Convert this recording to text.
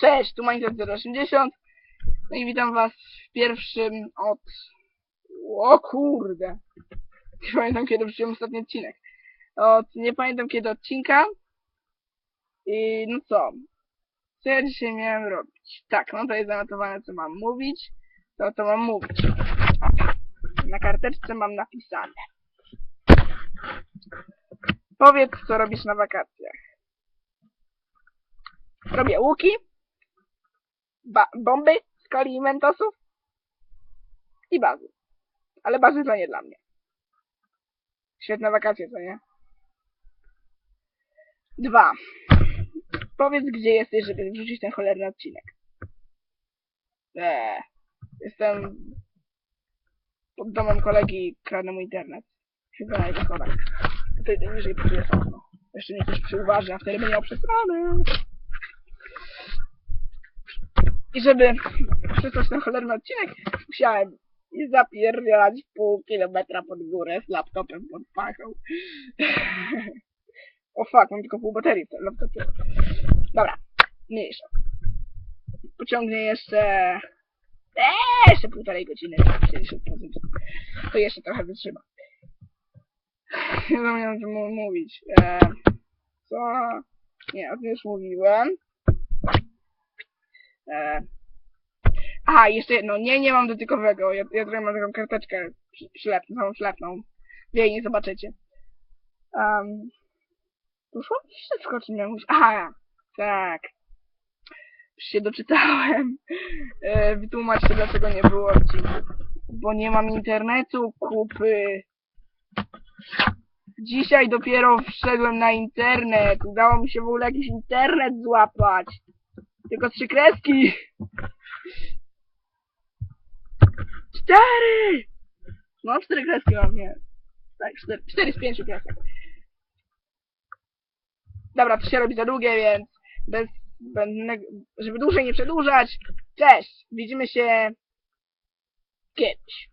Cześć, tu Minecraft 080. No i witam was w pierwszym od... O kurde. Nie pamiętam kiedy wrzuciłem ostatni odcinek. Od nie pamiętam kiedy odcinka. I no co? Co ja dzisiaj miałem robić? Tak, no to jest zanotowane co mam mówić. To to mam mówić. Na karteczce mam napisane. Powiedz co robisz na wakacjach. Robię łuki, bomby z i mentosów i bazy. Ale bazy to nie dla mnie. Świetne wakacje, co nie? Dwa. Powiedz, gdzie jesteś, żeby wrzucić ten cholerny odcinek. Eee, jestem pod domem kolegi i kradnę mu internet. Chyba na jego schodach. Tutaj najwyżej poczuję okno. Jeszcze nie ktoś przyuważy, a wtedy będzie miał przesrane. I żeby przysłać ten cholerny odcinek, musiałem zapierdzielać pół kilometra pod górę z laptopem pod pachą. o fuck, mam tylko pół baterii w tym laptopie. Dobra, mniejsza. Pociągnie jeszcze... Eee, jeszcze półtorej godziny, 70%. To jeszcze trochę wytrzyma. Nie zapomniałem mu- mówić. Eee, co? Nie, o tym już mówiłem. Eee. Aha, jeszcze jedno. Nie, nie mam dotykowego. Ja, ja tutaj mam taką karteczkę ślepną, całą ślepną. Wy nie zobaczycie. Um, Poszło wszystko, o czym miałem mówić. Aha, tak. Już się doczytałem. E, wytłumaczcie, dlaczego nie było odcinków. Bo nie mam internetu, kupy. Dzisiaj dopiero wszedłem na internet. Udało mi się w ogóle jakiś internet złapać. Tylko trzy kreski. Cztery! No, cztery kreski mam, nie. Tak, cztery, cztery z pięciu kresek. Dobra, to się robi za długie, więc bez zbędnego, żeby dłużej nie przedłużać. Cześć! Widzimy się kiedyś.